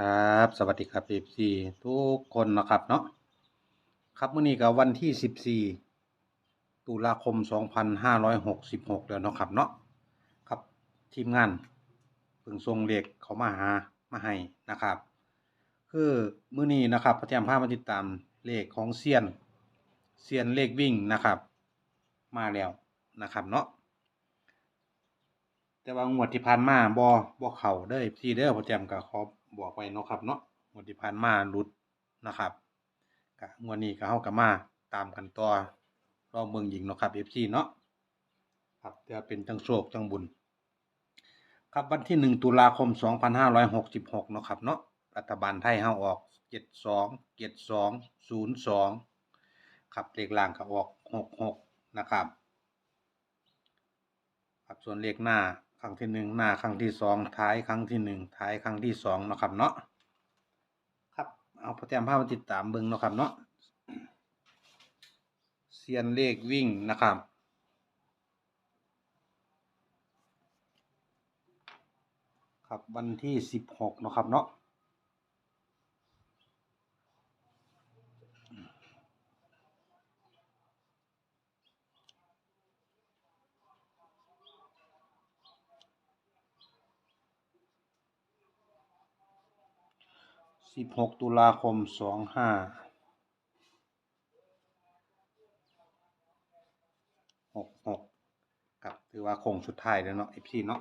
ครับ สวัสดีครับเอฟซีทุกคนนะครับเนาะครับมื้อนี้ก็วันที่ 14 ตุลาคม 2566 แล้วเนาะครับเนาะครับทีมงานเพิ่งส่งเลขเขามาหามาให้นะครับ คือมื้อนี้นะครับพระเจ้าพามาติดตามเลขของเซียนเซียนเลขวิ่งนะครับ มาแล้วนะครับเนาะแต่ว่างวดที่ผ่านมาบ่บ่เข้าเด้อพี่เด้อพ่อแจมก็ขอ บอกไว้เนาะครับเนาะงวดที่ผ่านมาหลุดนะครับก็งวดนี้ก็เฮาก็มาตามกันต่อรอบเบิ่งอีกเนาะครับ FC เนาะครับเพื่อเป็นจังโชคจังบุญ ครับวันที่1ตุลาคม2566เนาะครับเนาะรัฐบาลไทยเฮาออก72 72 02ครับเลขล่างก็ออก66นะครับครับส่วนเลขหน้า รั้งที่หนึ่งหน้าครั้งที่สองท้ายครั้งที่หนึ่งท้ายครั้งที่สองเนาะครับเนาะครับเอาพระแจมภาพมาติดตามเบิ้งเนาะครับเนาะเซียนเลขวิ่งนะครับครับวันที่สิบหกเนาะครับเนาะ สิบหกตุลาคมสองห้าหกหกกับถือว่าโค้งสุดท้ายแล้วเนาะไอพีเนาะ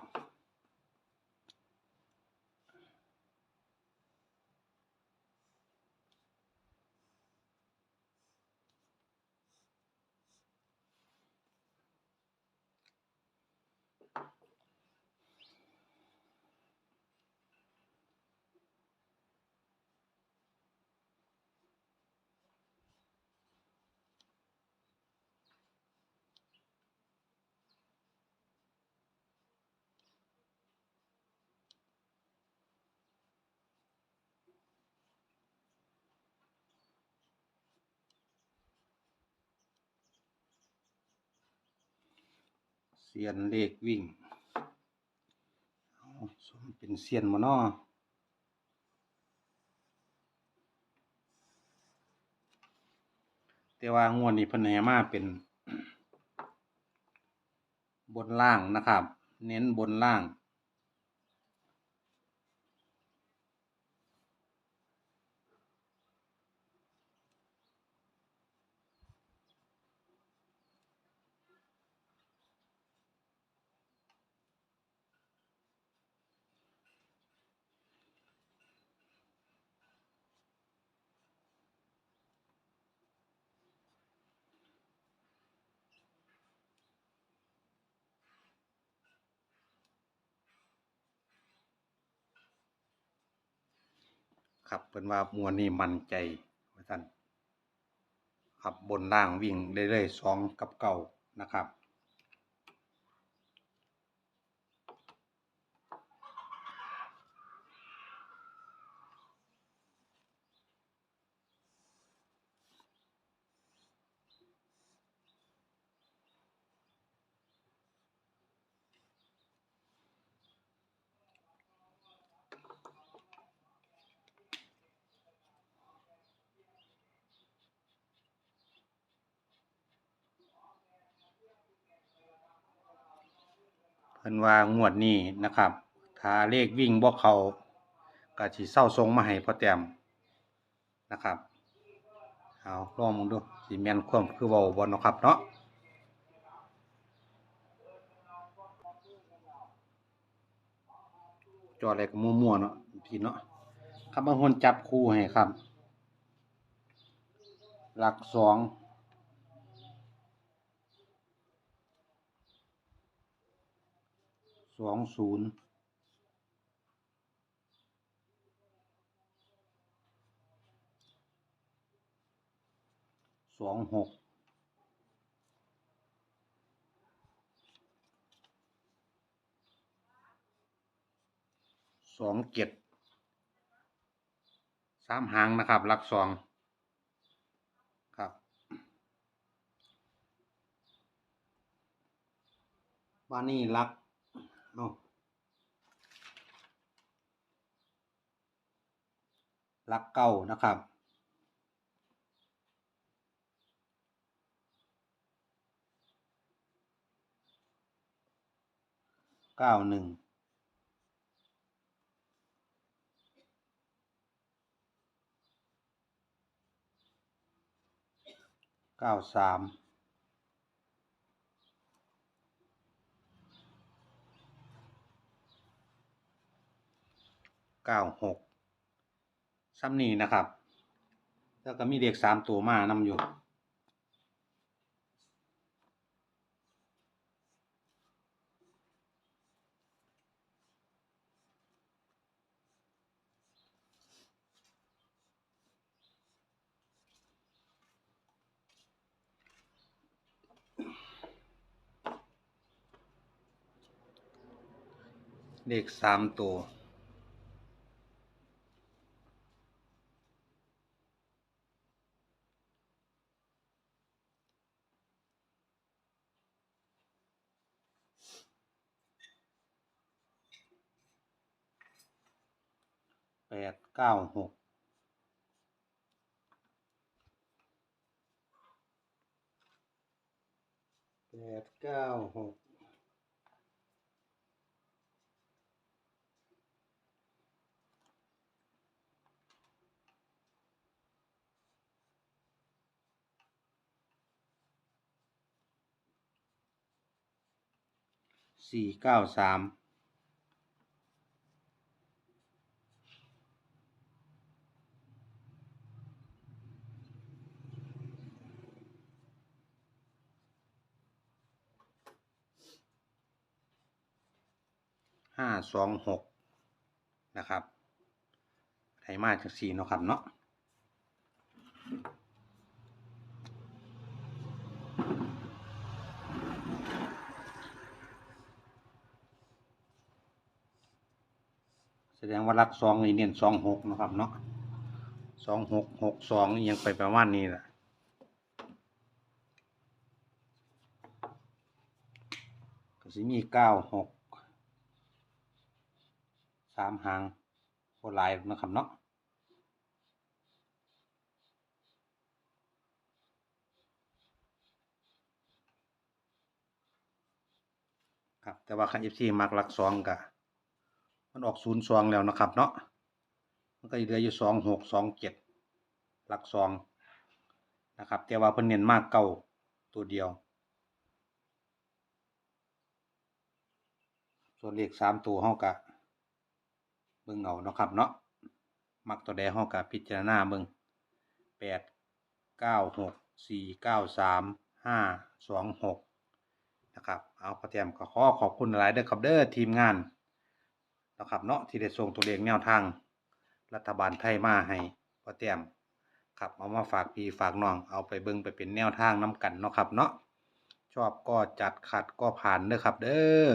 เซียนเลขวิ่งสมเป็นเซียนมานาะแต่ว่างวดนี้พนให้มาเป็น บนล่างนะครับ เน้นบนล่าง ครับเพิ่นว่ามวนนี่มันใจว่านครับบนล่างวิ่งเรื่อยๆสองกับเก่านะครับ เพิ่นว่างวดนี้นะครับ ถ้าเลขวิ่งบ่เขาก็สิเศร้าทรงมาให้พ่อแต้มนะครับเอาลองมึงดูสิแมนความคือเว้าบ่เนะครับเนาะจออะไรก็มั่วๆเนาะพี่เนาะครับบางคนจับคู่ให้ครับ หลักสองส องศูนย์สองหกสองเจ็ดสามหางนะครับลักสองครับ ว่านี่รัก เนาะลักเก้านะครับ เก้าหนึ่งเก้าสาม เก้าหกซ้ำนี้นะครับ แล้วก็มีเด็กสามตัวมานำอยู่เลขสามตัว ปดเก้าหกแปดเก้าหกสี่เก้าสาม ห้าสองหกนะครับไทยมาจากสี่เนาะครับเนาะแสดงว่ารักสองนี่เน้นสองหกนะครับเนาะสองหกหกสองยังไปประมาณนี้แหละก็สิมีเก้าหก สามหางโคลายนะครับเนาะครับแต่ว่าคันเอฟซีมักหลักสองกะมันออกศูนย์สองแล้วนะครับเนาะมันก็เหลืออยู่สองหกสองเจ็ดหลักสองนะครับ แต่ว่าเพิ่นเน้นมากเก่าตัวเดียว ส่วนเลขสามตัวเฮากะ เบิ่งเอาเนาะครับเนาะมักตัวใดเฮาก็พิจารณาเบิ่งแปดเก้าหกสี่เก้าสามห้าสองหกนะครับเอาพอเตรียมก็ขอขอบคุณหลายเด้อครับเด้อทีมงานนะครับเนาะที่ได้ส่งตัวเลขแนวทาง รัฐบาลไทยมาให้พอเตรียมครับเอามาฝากพี่ฝากน้องเอาไปเบิ่งไปเป็นแนวทางนํกันเนาะครับเนาะชอบก็จัดขัดก็ผ่านเด้อครับเด้อ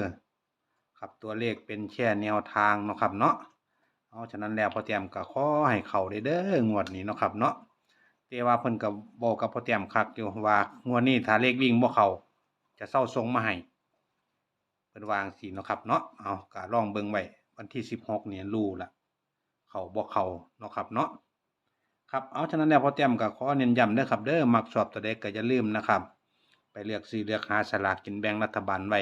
ครับตัวเลขเป็นแค่แนวทางเนาะครับเนาะ เอาฉะนั้นแล้วพอเตรียมก็ขอให้เขาได้เด้องวดนี้เนาะครับ เนาะแต่ว่าเพิ่นก็บอกกับพอเตรียมคักอยู่ว่างวดนี้ถ้าเลขวิ่งบ่เขาจะเซาส่งมาให้เพิ่นวางสิเนาะครับเนาะเอาก็ลองเบิ่งไว้วันที่16นี่รู้ละเขาบ่เขาเนาะครับเนาะครับเอาฉะนั้นแล้วพอเตรียมก็ขอเน้นย้ำเด้อครับ เด้อมักชอบตัวใดก็อย่าลืมนะครับ ไปเลือกซื้อเลือกหาสลากกินแบ่งรัฐบาลไว้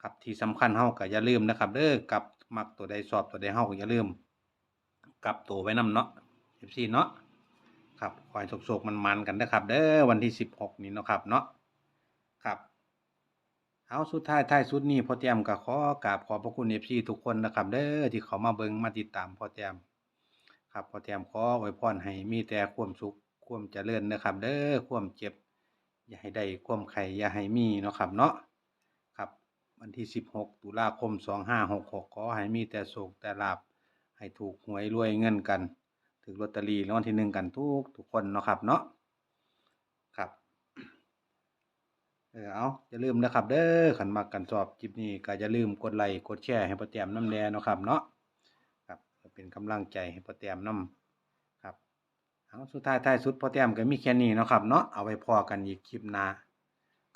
ครับที่สำคัญเฮาก็อย่าลืมนะครับ เด้อกับ มักตัวใดชอบตัวใดเฮาก็อย่าลืมกลับตัวไว้นํเนาะ FC เนาะครับขอให้สุกๆมันๆกันนะครับเด้อวันที่16นี้เนาะครับเนาะครับเอาสุดท้ายท้ายสุดนี้พ่อเตียมก็ขอกราบขอบพระคุณ FC ทุกคนนะครับเด้อที่เขามาเบิ่งมาติดตามพ่อเตียมครับพ่อเตียมขออวยพรให้มีแต่ความสุขความเจริญนะครับ เด้อความเจ็บ อย่าให้ได้ความไข่อย่าให้มีเนาะครับเนาะ วันที่ 16 ตุลาคม 2566 ขอให้มีแต่โศกแต่ลาบให้ถูกหวยรวยเงินกัน ถึงลอตเตอรี่รางวัลที่หนึ่งกันทุกทุกคนเนาะครับเนาะครับเออเอาอย่าลืมนะครับ เด้อขันมักกันชอบคลิปนี้ก็อย่าลืมกดไลค์กดแชร์ให้ป้าแตมน้ำแดงเนาะครับเนาะครับเป็นกำลังใจให้ป้าแตมน้ำครับเอาสุดท้ายท้ายสุดป้าแตมก็มีแค่นี้เนาะครับเนาะเอาไว้พอกันอีกคลิปหน้า